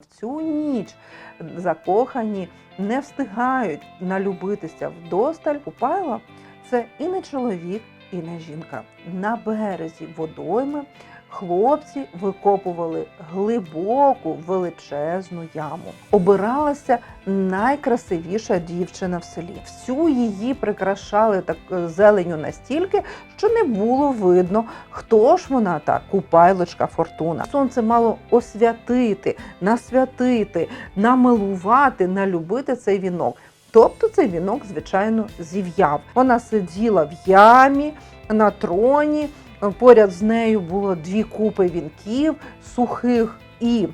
В цю ніч закохані не встигають налюбитися вдосталь. Купайла це і не чоловік, і не жінка. На березі водойми хлопці викопували глибоку величезну яму. Обиралася найкрасивіша дівчина в селі. Всю її прикрашали так е, зеленю настільки, що не було видно, хто ж вона та купайлочка фортуна. Сонце мало освятити, насвятити, намилувати, налюбити цей вінок. Тобто цей вінок, звичайно, зів'яв. Вона сиділа в ямі на троні. Поряд з нею було дві купи вінків, сухих і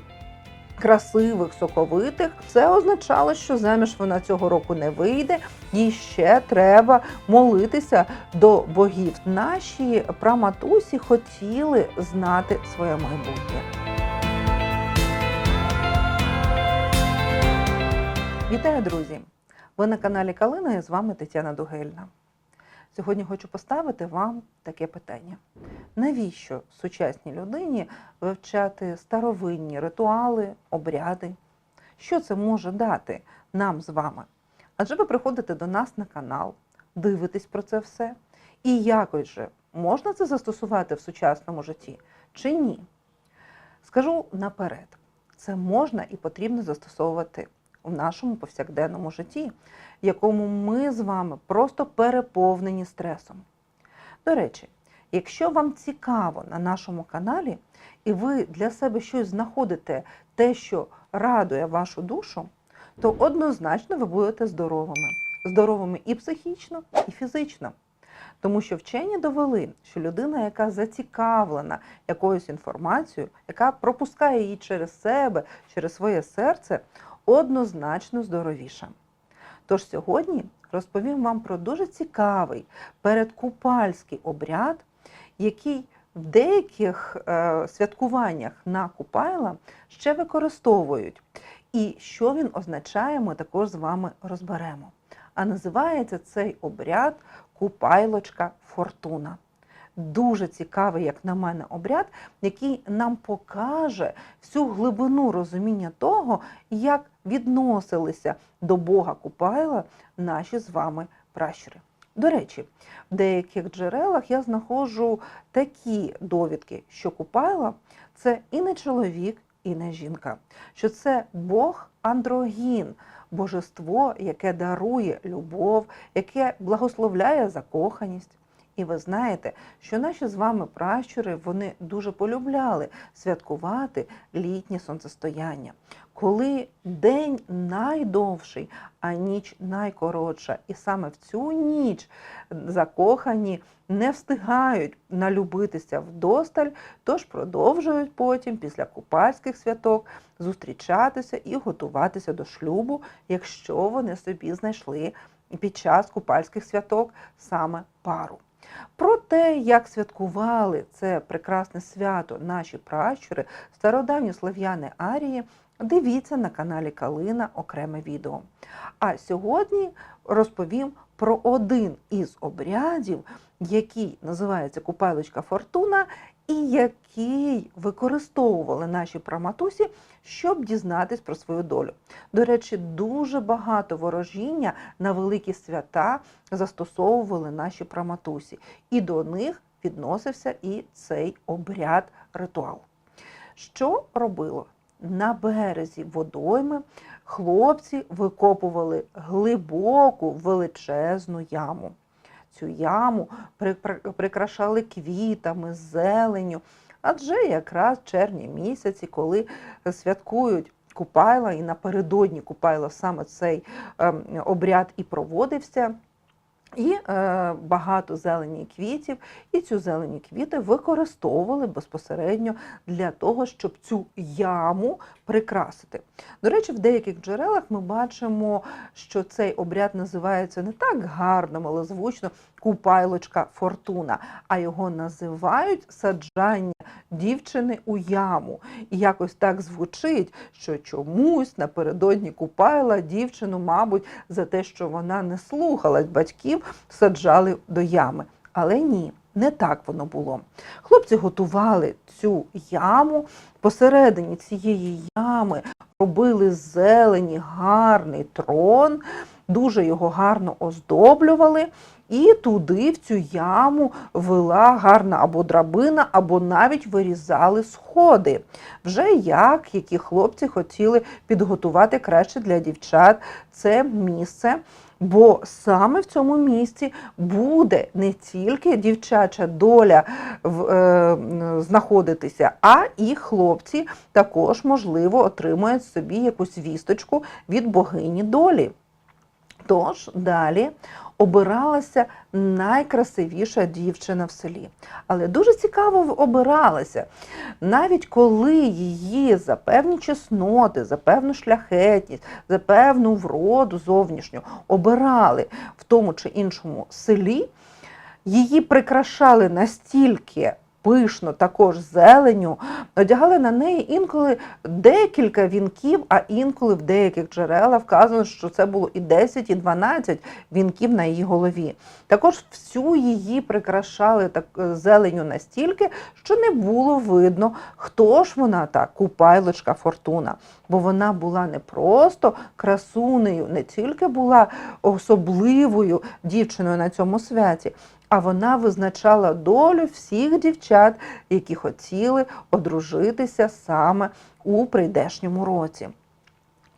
красивих, соковитих. Це означало, що заміж вона цього року не вийде, їй ще треба молитися до богів. Наші праматусі хотіли знати своє майбутнє. Вітаю, друзі! Ви на каналі Калина і з вами Тетяна Дугельна. Сьогодні хочу поставити вам таке питання: навіщо сучасній людині вивчати старовинні ритуали, обряди? Що це може дати нам з вами? Адже ви приходите до нас на канал, дивитесь про це все, і якось же можна це застосувати в сучасному житті чи ні? Скажу наперед, це можна і потрібно застосовувати в нашому повсякденному житті, якому ми з вами просто переповнені стресом. До речі, якщо вам цікаво на нашому каналі, і ви для себе щось знаходите, те, що радує вашу душу, то однозначно ви будете здоровими. Здоровими і психічно, і фізично. Тому що вчені довели, що людина, яка зацікавлена якоюсь інформацією, яка пропускає її через себе, через своє серце, однозначно здоровіша. Тож сьогодні розповім вам про дуже цікавий передкупальський обряд, який в деяких е, святкуваннях на Купайла ще використовують. І що він означає, ми також з вами розберемо. А називається цей обряд Купайлочка Фортуна. Дуже цікавий, як на мене, обряд, який нам покаже всю глибину розуміння того, як відносилися до Бога Купайла наші з вами пращури. До речі, в деяких джерелах я знаходжу такі довідки, що Купайло – це і не чоловік, і не жінка, що це Бог андрогін, божество, яке дарує любов, яке благословляє закоханість. І ви знаєте, що наші з вами пращури вони дуже полюбляли святкувати літнє сонцестояння, коли день найдовший, а ніч найкоротша. І саме в цю ніч закохані не встигають налюбитися вдосталь, тож продовжують потім, після купальських святок, зустрічатися і готуватися до шлюбу, якщо вони собі знайшли під час купальських святок саме пару. Про те, як святкували це прекрасне свято наші пращури, стародавні слов'яни Арії, дивіться на каналі Калина окреме відео. А сьогодні розповім про один із обрядів, який називається Купалочка Фортуна, і який використовували наші праматусі, щоб дізнатись про свою долю. До речі, дуже багато ворожіння на великі свята застосовували наші праматусі, і до них відносився і цей обряд ритуал. Що робило? На березі водойми хлопці викопували глибоку величезну яму. Цю яму прикрашали квітами, зеленю. Адже якраз червні місяці, коли святкують Купайла, і напередодні Купайла саме цей ем, обряд і проводився. І е, багато зелені квітів, і цю зелені квіти використовували безпосередньо для того, щоб цю яму прикрасити. До речі, в деяких джерелах ми бачимо, що цей обряд називається не так гарно, малозвучно купайлочка фортуна, а його називають саджання дівчини у яму. І якось так звучить, що чомусь напередодні купайла дівчину, мабуть, за те, що вона не слухалась батьків, саджали до ями. Але ні. Не так воно було. Хлопці готували цю яму. Посередині цієї ями робили зелені гарний трон, дуже його гарно оздоблювали. І туди, в цю яму, вела гарна або драбина, або навіть вирізали сходи. Вже як які хлопці хотіли підготувати краще для дівчат це місце. Бо саме в цьому місці буде не тільки дівчача доля е, знаходитися, а і хлопці також, можливо, отримають собі якусь вісточку від богині долі. Тож далі обиралася найкрасивіша дівчина в селі. Але дуже цікаво обиралася. Навіть коли її за певні чесноти, за певну шляхетність, за певну вроду зовнішню обирали в тому чи іншому селі, її прикрашали настільки пишно, також зеленю, одягали на неї інколи декілька вінків, а інколи в деяких джерелах вказано, що це було і 10, і 12 вінків на її голові. Також всю її прикрашали так е, зеленю настільки, що не було видно, хто ж вона та купайлочка фортуна. Бо вона була не просто красунею, не тільки була особливою дівчиною на цьому святі, а вона визначала долю всіх дівчат, які хотіли одружитися саме у прийдешньому році.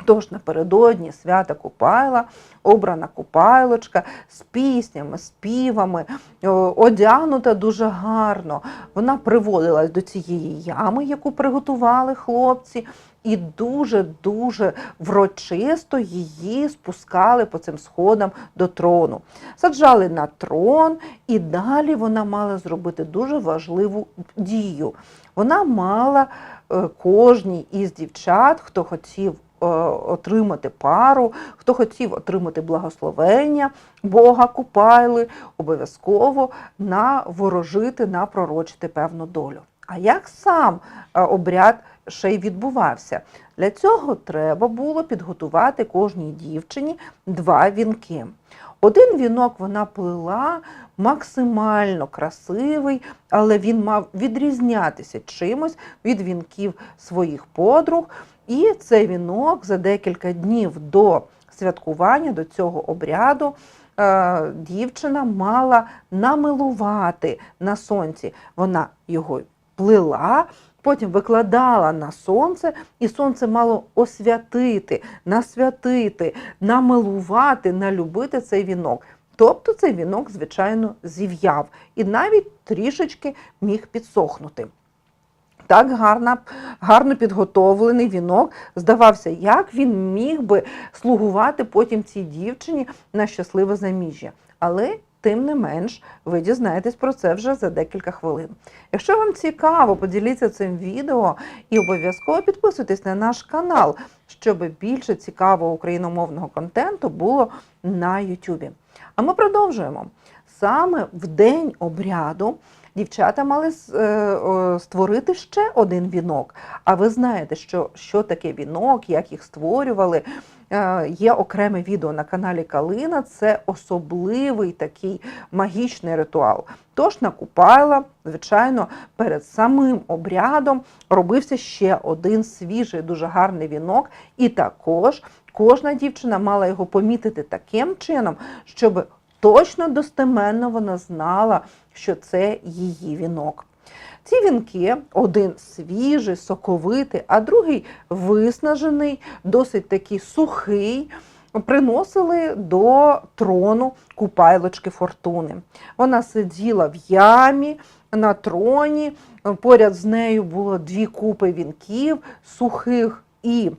Тож напередодні свята Купайла, обрана Купайлочка з піснями, співами, о, одягнута дуже гарно. Вона приводилась до цієї ями, яку приготували хлопці, і дуже-дуже врочисто її спускали по цим сходам до трону. Саджали на трон, і далі вона мала зробити дуже важливу дію. Вона мала е, кожній із дівчат, хто хотів отримати пару, хто хотів отримати благословення Бога Купайли, обов'язково наворожити, напророчити певну долю. А як сам е, обряд ще й відбувався? Для цього треба було підготувати кожній дівчині два вінки. Один вінок вона плела максимально красивий, але він мав відрізнятися чимось від вінків своїх подруг. І цей вінок за декілька днів до святкування, до цього обряду, е, дівчина мала намилувати на сонці. Вона його плела, потім викладала на сонце, і сонце мало освятити, насвятити, намилувати, налюбити цей вінок. Тобто цей вінок, звичайно, зів'яв і навіть трішечки міг підсохнути. Так гарно, гарно підготовлений вінок здавався, як він міг би слугувати потім цій дівчині на щасливе заміжжя. Але тим не менш, ви дізнаєтесь про це вже за декілька хвилин. Якщо вам цікаво, поділіться цим відео і обов'язково підписуйтесь на наш канал, щоб більше цікавого україномовного контенту було на Ютубі. А ми продовжуємо. Саме в день обряду дівчата мали е, створити ще один вінок. А ви знаєте, що, що таке вінок, як їх створювали. Е, Є окреме відео на каналі Калина. Це особливий такий магічний ритуал. Тож на Купайла, звичайно, перед самим обрядом робився ще один свіжий, дуже гарний вінок, і також кожна дівчина мала його помітити таким чином, щоб точно достеменно вона знала, що це її вінок. Ці вінки, один свіжий, соковитий, а другий виснажений, досить такий сухий, приносили до трону купайлочки фортуни. Вона сиділа в ямі на троні, поряд з нею було дві купи вінків, сухих і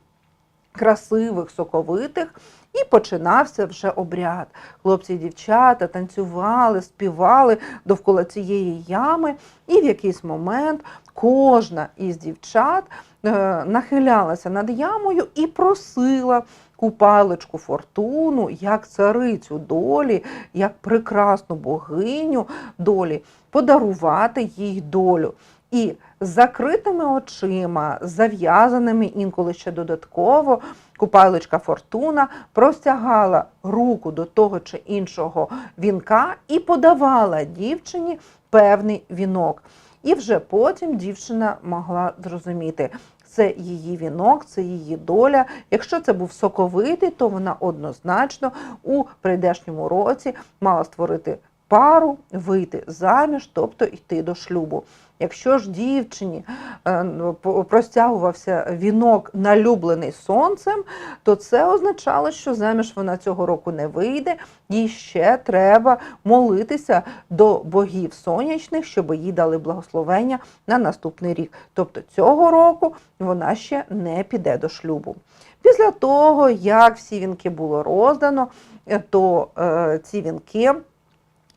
красивих, соковитих. І починався вже обряд. Хлопці і дівчата танцювали, співали довкола цієї ями, і в якийсь момент кожна із дівчат е, нахилялася над ямою і просила купалочку фортуну, як царицю долі, як прекрасну богиню долі, подарувати їй долю. І з закритими очима, зав'язаними інколи ще додатково, купайлочка Фортуна простягала руку до того чи іншого вінка і подавала дівчині певний вінок. І вже потім дівчина могла зрозуміти, це її вінок, це її доля. Якщо це був соковитий, то вона однозначно у прийдешньому році мала створити пару, вийти заміж, тобто йти до шлюбу. Якщо ж дівчині е, ну, простягувався вінок, налюблений сонцем, то це означало, що заміж вона цього року не вийде, їй ще треба молитися до богів сонячних, щоб їй дали благословення на наступний рік. Тобто цього року вона ще не піде до шлюбу. Після того, як всі вінки було роздано, е, то е, ці вінки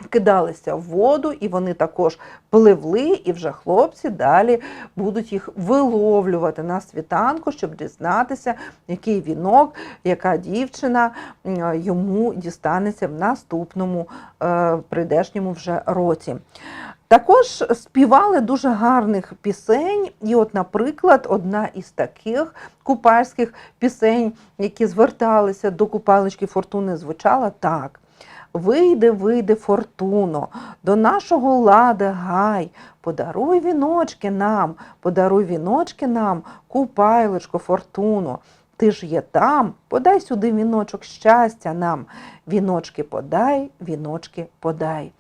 кидалися в воду, і вони також пливли, і вже хлопці далі будуть їх виловлювати на світанку, щоб дізнатися, який вінок, яка дівчина йому дістанеться в наступному е, прийдешньому вже році. Також співали дуже гарних пісень, і, от, наприклад, одна із таких купальських пісень, які зверталися до купалочки фортуни, звучала так. Вийде, вийде фортуно, до нашого лади гай, подаруй віночки нам, подаруй віночки нам, купайлочко фортуно. Ти ж є там, подай сюди віночок щастя нам. Віночки подай, віночки подай.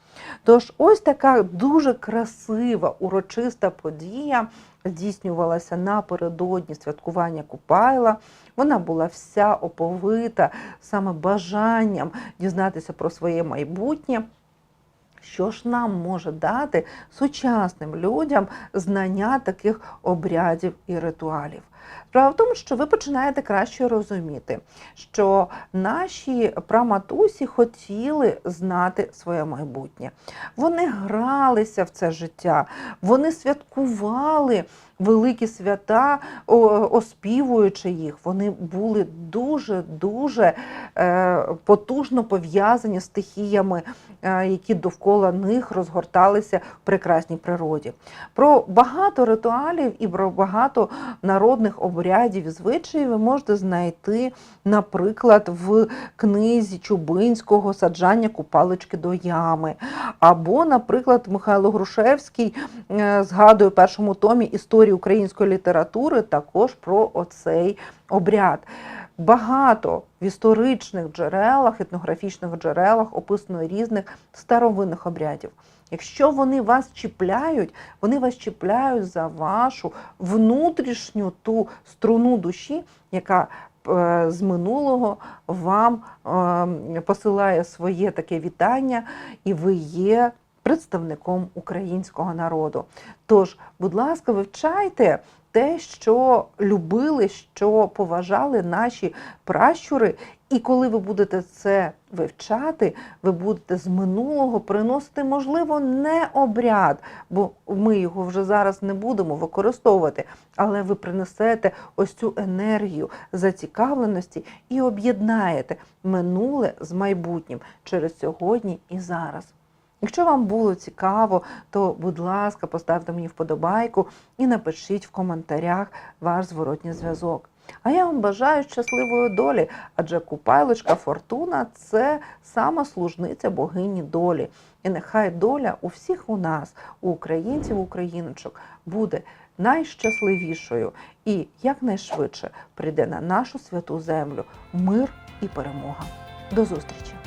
Тож ось така дуже красива, урочиста подія здійснювалася напередодні святкування Купайла. Вона була вся оповита саме бажанням дізнатися про своє майбутнє. Що ж нам може дати сучасним людям знання таких обрядів і ритуалів? Справа в тому, що ви починаєте краще розуміти, що наші праматусі хотіли знати своє майбутнє. Вони гралися в це життя, вони святкували великі свята, оспівуючи їх. Вони були дуже-дуже е, потужно пов'язані з стихіями, е, які довкола них розгорталися в прекрасній природі. Про багато ритуалів і про багато народних обрядів і звичаїв ви можете знайти, наприклад, в книзі Чубинського саджання купалочки до ями. Або, наприклад, Михайло Грушевський е, згадує в першому томі історії української літератури також про оцей обряд. Багато в історичних джерелах, етнографічних джерелах описано різних старовинних обрядів. Якщо вони вас чіпляють, вони вас чіпляють за вашу внутрішню ту струну душі, яка е, з минулого вам е, посилає своє таке вітання, і ви є представником українського народу. Тож, будь ласка, вивчайте те, що любили, що поважали наші пращури. І коли ви будете це вивчати, ви будете з минулого приносити, можливо, не обряд, бо ми його вже зараз не будемо використовувати, але ви принесете ось цю енергію зацікавленості і об'єднаєте минуле з майбутнім через сьогодні і зараз. Якщо вам було цікаво, то, будь ласка, поставте мені вподобайку і напишіть в коментарях ваш зворотній зв'язок. А я вам бажаю щасливої долі, адже купайлочка Фортуна це сама служниця богині долі. І нехай доля у всіх у нас, у українців, україночок, буде найщасливішою і якнайшвидше прийде на нашу святу землю мир і перемога. До зустрічі!